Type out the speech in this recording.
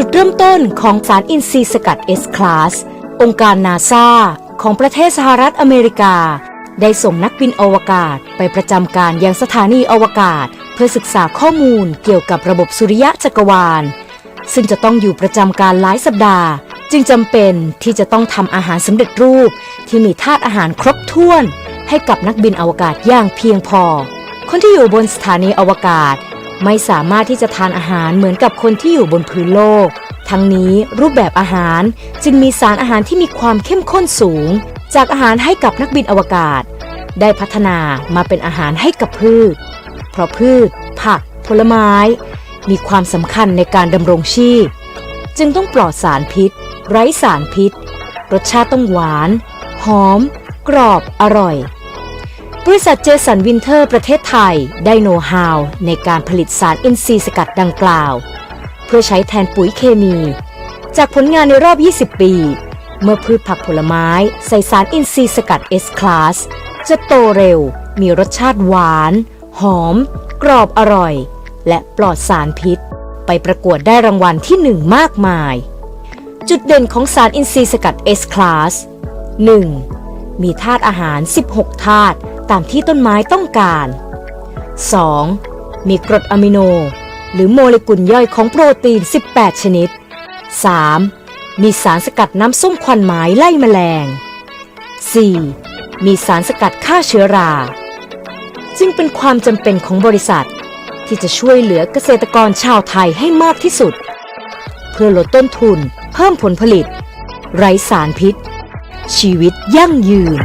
ุดเริ่มต้นของสารอินทรีย์สกัด S-Class องค์การนาซาของประเทศสหรัฐอเมริกา ได้ส่งนักบินอวกาศไปประจำการยังสถานีอวกาศ เพื่อศึกษาข้อมูลเกี่ยวกับระบบสุริยะจักรวาล ซึ่งจะต้องอยู่ประจำการหลายสัปดาห์ จึงจำเป็นที่จะต้องทำอาหารสำเร็จรูป ที่มีธาตุอาหารครบถ้วน ให้กับนักบินอวกาศอย่างเพียงพอ คนที่อยู่บนสถานีอวกาศ ไม่สามารถที่จะทานอาหารเหมือนกับคนที่อยู่บนพื้นโลก ทั้งนี้รูปแบบอาหารจึงมีสารอาหารที่มีความเข้มข้นสูง จากอาหารให้กับนักบินอวกาศ ได้พัฒนามาเป็นอาหารให้กับพืช เพราะพืช ผัก ผลไม้ มีความสำคัญในการดำรงชีพ จึงต้องปลอดสารพิษ ไร้สารพิษ รสชาติต้องหวาน หอม กรอบ อร่อย บริษัทเจสันวินเทอร์ประเทศไทยได้โน้ตฮาวในการผลิตสารอินทรีย์สกัดดังกล่าว เพื่อใช้แทนปุ๋ยเคมี จากผลงานในรอบ 20 ปี เมื่อพืชผักผลไม้ใส่สารอินทรีย์สกัด S-Class จะโตเร็ว มีรสชาติหวาน หอม กรอบอร่อย และปลอดสารพิษ ไปประกวดได้รางวัลที่หนึ่งมากมาย จุดเด่นของสารอินทรีย์สกัด S-Class 1. มีธาตุอาหาร 16 ธาตุ ตามที่ต้นไม้ต้องการ 2. มีกรดอะมิโน หรือโมเลกุลย่อยของโปรตีน 18 ชนิด 3. มีสารสกัดน้ำส้มควันไม้ไล่แมลง 4. มีสารสกัดฆ่าเชื้อราจึงเป็นความจำเป็นของบริษัท ที่จะช่วยเหลือเกษตรกรชาวไทยให้มากที่สุด เพื่อลดต้นทุน เพิ่มผลผลิต ไร้สารพิษ ชีวิตยั่งยืน